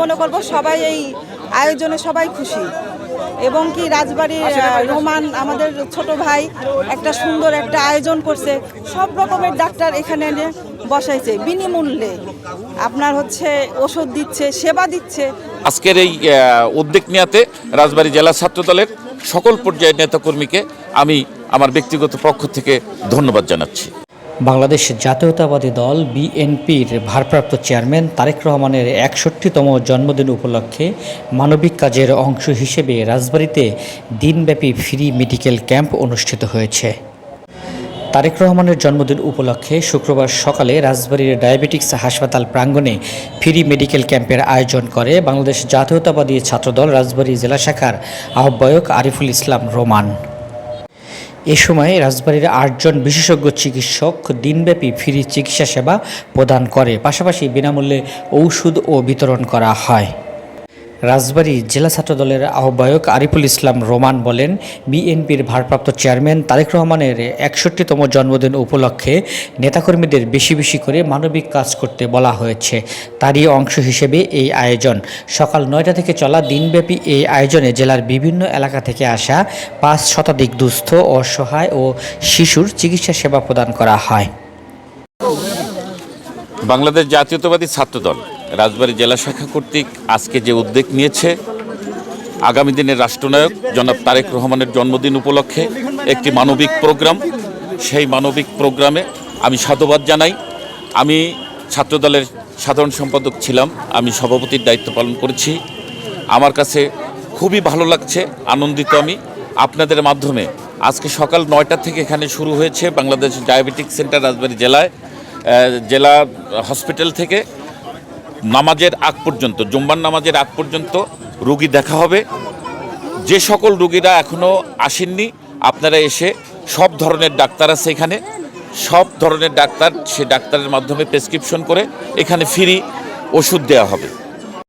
মনে করব সবাই এই আয়োজনে সবাই খুশি। এবং কি রাজবাড়ির রোমান আমাদের ছোট ভাই একটা সুন্দর একটা আয়োজন করছে। সব রকমের ডাক্তার এখানে এনে বসাইছে বিনিমূল্যে। আপনার হচ্ছে ওষুধ দিচ্ছে সেবা দিচ্ছে। আজকের এই উদ্যোগ নেওয়াতে রাজবাড়ী জেলা ছাত্রদলের সকল পর্যায়ের নেতাকর্মীকে আমি আমার ব্যক্তিগত পক্ষ থেকে ধন্যবাদ জানাচ্ছি। বাংলাদেশ জাতীয়তাবাদী দল বিএনপির ভারপ্রাপ্ত চেয়ারম্যান তারেক রহমানের একষট্টিতম জন্মদিন উপলক্ষে মানবিক কাজের অংশ হিসেবে রাজবাড়িতে দিনব্যাপী ফ্রি মেডিকেল ক্যাম্প অনুষ্ঠিত হয়েছে। তারেক রহমানের জন্মদিন উপলক্ষে শুক্রবার সকালে রাজবাড়ির ডায়াবেটিক্স হাসপাতাল প্রাঙ্গণে ফ্রি মেডিকেল ক্যাম্পের আয়োজন করে বাংলাদেশ জাতীয়তাবাদী ছাত্রদল রাজবাড়ী জেলা শাখার আহ্বায়ক আরিফুল ইসলাম রোমান। এ সময় রাজবাড়ির আটজন বিশেষজ্ঞ চিকিৎসক দিনব্যাপী ফ্রি চিকিৎসা সেবা প্রদান করে। পাশাপাশি বিনামূল্যে ঔষধ ও বিতরণ করা হয়। রাজবাড়ী জেলা ছাত্রদলের আহ্বায়ক আরিফুল ইসলাম রোমান বলেন, বিএনপির ভারপ্রাপ্ত চেয়ারম্যান তারেক রহমানের একষট্টিতম জন্মদিন উপলক্ষে নেতাকর্মীদের বেশি বেশি করে মানবিক কাজ করতে বলা হয়েছে। তারই অংশ হিসেবে এই আয়োজন। সকাল নয়টা থেকে চলা দিনব্যাপী এই আয়োজনে জেলার বিভিন্ন এলাকা থেকে আসা পাঁচ শতাধিক দুস্থ, অসহায় ও শিশুর চিকিৎসা সেবা প্রদান করা হয়। বাংলাদেশ জাতীয়তাবাদী ছাত্রদল। রাজবাড়ী জেলা শাখা কর্তৃক আজকে যে উদ্যোগ নিয়েছে, আগামী দিনের রাষ্ট্রনায়ক জনাব তারেক রহমানের জন্মদিন উপলক্ষে একটি মানবিক প্রোগ্রাম। সেই মানবিক প্রোগ্রামে আমি সাধুবাদ জানাই। আমি ছাত্রদলের সাধারণ সম্পাদক ছিলাম, আমি সভাপতির দায়িত্ব পালন করেছি। আমার কাছে খুবই ভালো লাগছে, আনন্দিত আমি। আপনাদের মাধ্যমে আজকে সকাল নয়টা থেকে এখানে শুরু হয়েছে বাংলাদেশ ডায়াবেটিক সেন্টার রাজবাড়ী জেলায় জেলা হসপিটাল থেকে নামাজের আগ পর্যন্ত জুম্বার নামাজের আগ পর্যন্ত রুগী দেখা হবে। যে সকল রুগীরা এখনও আসেননি, আপনারা এসে সব ধরনের ডাক্তার আছে এখানে। সব ধরনের ডাক্তার সে ডাক্তারের মাধ্যমে প্রেসক্রিপশন করে এখানে ফ্রি ওষুধ দেওয়া হবে।